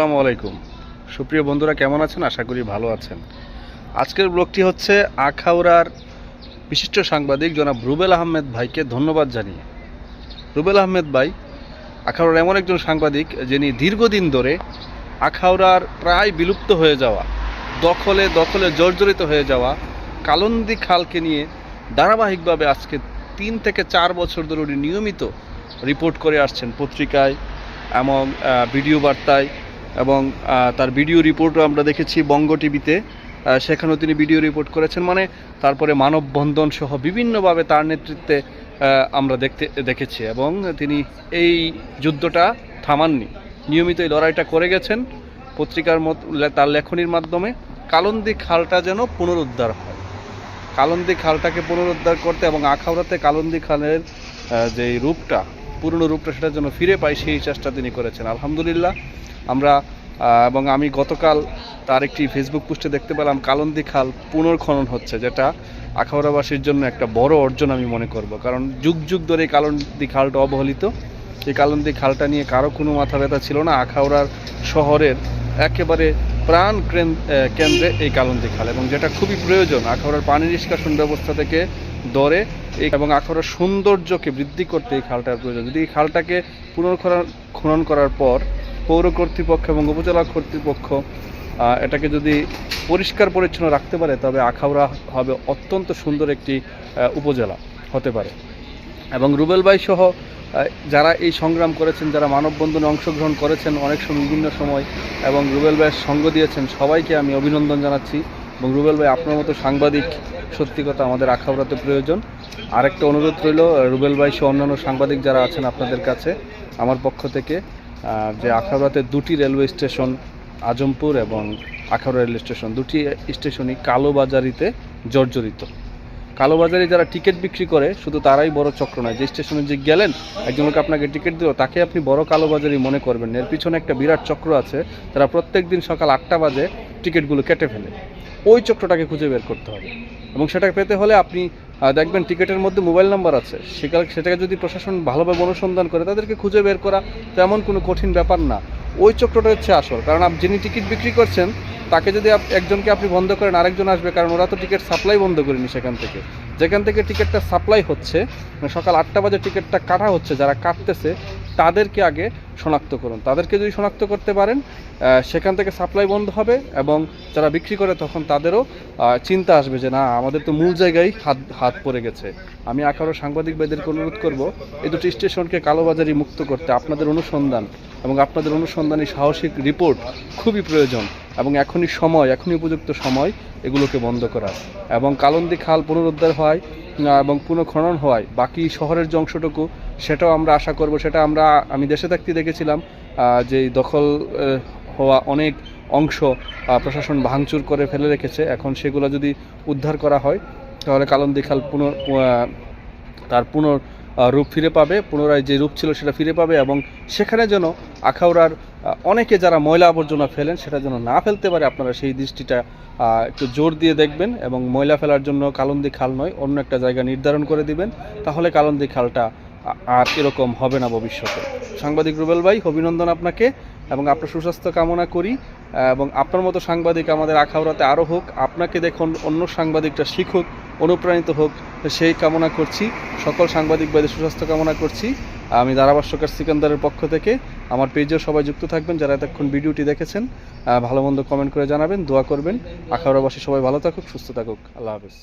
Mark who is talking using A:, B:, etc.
A: আসসালামু আলাইকুম। সুপ্রিয় বন্ধুরা, কেমন আছেন? আশা করি ভালো আছেন। আজকের ব্লগটি হচ্ছে আখাউড়ার বিশিষ্ট সাংবাদিক জনাব রুবেল আহমেদ ভাইকে ধন্যবাদ জানিয়ে। রুবেল আহমেদ ভাই, আখাউড়ার এমন একজন সাংবাদিক যিনি দীর্ঘদিন ধরে আখাউড়ার প্রায় বিলুপ্ত হয়ে যাওয়া, দখলে দখলে জর্জরিত হয়ে যাওয়া কালন্দি খালকে নিয়ে ধারাবাহিকভাবে আজকে তিন থেকে চার বছর ধরে উনি নিয়মিত রিপোর্ট করে আসছেন পত্রিকায় এবং ভিডিও বার্তায়। এবং তার ভিডিও রিপোর্টও আমরা দেখেছি বঙ্গ টিভিতে। সেখানেও তিনি ভিডিও রিপোর্ট করেছেন মানে তারপরে মানববন্ধন সহ বিভিন্নভাবে তার নেতৃত্বে আমরা দেখতে, দেখেছি এবং তিনি এই যুদ্ধটা থামাননি। নিয়মিত এই লড়াইটা করে গেছেন পত্রিকার মত তার লেখনির মাধ্যমে। কালন্দি খালটা যেন পুনরুদ্ধার হয়। কালন্দি খালটাকে পুনরুদ্ধার করতে এবং আখাউড়াতে কালন্দি খালের যে রূপটা, পুরনো রূপটা সেটা যেন ফিরে পাই সেই চেষ্টা তিনি করেছেন। আলহামদুলিল্লাহ আমরা এবং আমি গতকাল তার একটি ফেসবুক পোস্টে দেখতে পেলাম, কালন্দি খাল পুনর্খনন হচ্ছে, যেটা আখাউড়াবাসীর জন্য একটা বড় অর্জন আমি মনে করব। কারণ যুগ যুগ ধরে এই কালন্দি খালটা অবহেলিত। এই কালন্দি খালটা নিয়ে কারও কোনো মাথা ব্যথা ছিল না। আখাউড়ার শহরের একেবারে প্রাণ কেন- কেন্দ্রে এই কালন্দি খাল, এবং যেটা খুবই প্রয়োজন, আখাউড়ার পানি নিষ্কাশন ব্যবস্থা থেকে দরে এবং আখাউড়ার সৌন্দর্যকে বৃদ্ধি করতে এই খালটার প্রয়োজন। যদি এই খালটাকে পুনর্খনন, খনন করার পর পৌর কর্তৃপক্ষ এবং উপজেলা কর্তৃপক্ষ এটাকে যদি পরিষ্কার পরিচ্ছন্ন রাখতে পারে, তবে আখাউড়া হবে অত্যন্ত সুন্দর একটি উপজেলা হতে পারে। এবং রুবেল ভাই সহ যারা এই সংগ্রাম করেছেন, যারা মানববন্ধনে অংশগ্রহণ করেছেন অনেক সময় বিভিন্ন সময়, এবং রুবেল ভাইয়ের সঙ্গ দিয়েছেন, সবাইকে আমি অভিনন্দন জানাচ্ছি। এবং রুবেল ভাই, আপনার মতো সাংবাদিক, সত্যি কথা আমাদের আখাউড়াতে প্রয়োজন। আরেকটা অনুরোধ রইল, রুবেল ভাই সহ অন্যান্য সাংবাদিক যারা আছেন আপনাদের কাছে, আমার পক্ষ থেকে। যে আখাউড়াতে দুটি রেলওয়ে স্টেশন, আজমপুর এবং আখাউড়া রেল স্টেশন, দুটি স্টেশনই কালোবাজারিতে জর্জরিত। কালোবাজারে যারা টিকিট বিক্রি করে, শুধু তারাই বড় চক্র নয়, যে স্টেশনে যে গেলেন, একজন লোক আপনাকে টিকিট দিল, তাকে আপনি বড় কালোবাজারি মনে করবেন এর পিছনে একটা বিরাট চক্র আছে তারা প্রত্যেক দিন সকাল আটটা বাজে টিকিটগুলো কেটে ফেলে। ওই চক্রটাকে খুঁজে বের করতে হবে। এবং সেটা পেতে হলে আপনি দেখবেন টিকিটের মধ্যে মোবাইল নাম্বার আছে। সেকাল সেটাকে যদি প্রশাসন ভালোভাবে অনুসন্ধান করে, তাদেরকে খুঁজে বের করা তেমন কোনো কঠিন ব্যাপার না। ওই চক্রটা হচ্ছে আসল। কারণ আপনি যিনি টিকিট বিক্রি করছেন, তাকে যদি একজনকে আপনি বন্ধ করেন, আরেকজন আসবে, কারণ ওরা তো টিকিট সাপ্লাই বন্ধ করেনি সেখান থেকে। যেখান থেকে টিকিটটা সাপ্লাই হচ্ছে মানে সকাল আটটা বাজে টিকিটটা কাটা হচ্ছে, যারা কাটতেছে তাদেরকে আগে শনাক্ত করুন। তাদেরকে যদি শনাক্ত করতে পারেন সেখান থেকে সাপ্লাই বন্ধ হবে এবং যারা বিক্রি করে তখন তাদেরও চিন্তা আসবে যে না, আমাদের তো মূল জায়গায় হাত হাত পড়ে গেছে। আমি আকারও সাংবাদিক ভাইদেরকে অনুরোধ করব, এই দুটি স্টেশনকে কালোবাজারি মুক্ত করতে আপনাদের অনুসন্ধান এবং আপনাদের অনুসন্ধানী সাহসিক রিপোর্ট খুবই প্রয়োজন এবং এখনই সময়, এখনই উপযুক্ত সময় এগুলোকে বন্ধ করার এবং কালন্দি খাল পুনরুদ্ধার হয় এবং পুনঃখনন হয়, বাকি শহরের যে অংশটুকু সেটাও আমরা আশা করব, সেটা আমরা, আমি দেশে থাকতে দেখেছিলাম যে দখল হওয়া অনেক অংশ প্রশাসন ভাঙচুর করে ফেলে রেখেছে। এখন সেগুলো যদি উদ্ধার করা হয়, তাহলে কালন্দি খাল পুনর তার পুনর রূপ ফিরে পাবে, পুনরায় যে রূপ ছিল সেটা ফিরে পাবে এবং সেখানে যেন আখাউড়ার অনেকে যারা ময়লা আবর্জনা ফেলেন, সেটা যেন না ফেলতে পারে, আপনারা সেই দৃষ্টিটা একটু জোর দিয়ে দেখবেন এবং ময়লা ফেলার জন্য কালন্দি খাল নয়, অন্য একটা জায়গা নির্ধারণ করে দিবেন। তাহলে কালন্দি খালটা আর এরকম হবে না ভবিষ্যতে। সাংবাদিক রুবেল ভাই, অভিনন্দন আপনাকে এবং আপনার সুস্বাস্থ্য কামনা করি। এবং আপনার মতো সাংবাদিক আমাদের আখাউড়াতে আরও হোক, আপনাকে দেখুন অন্য সাংবাদিকটা শিখুক, অনুপ্রাণিত হোক, সেই কামনা করছি। সকল সাংবাদিক ভাইদের সুস্বাস্থ্য কামনা করছি। আমি ধারাভাষ্যকার সিকান্দারের পক্ষ থেকে আমার পেজেও সবাই যুক্ত থাকবেন যারা এতক্ষণ ভিডিওটি দেখেছেন। ভালো মন্দ কমেন্ট করে জানাবেন, দোয়া করবেন। আখাউড়াবাসী সবাই ভালো থাকুক, সুস্থ থাকুক। আল্লাহ হাফেজ।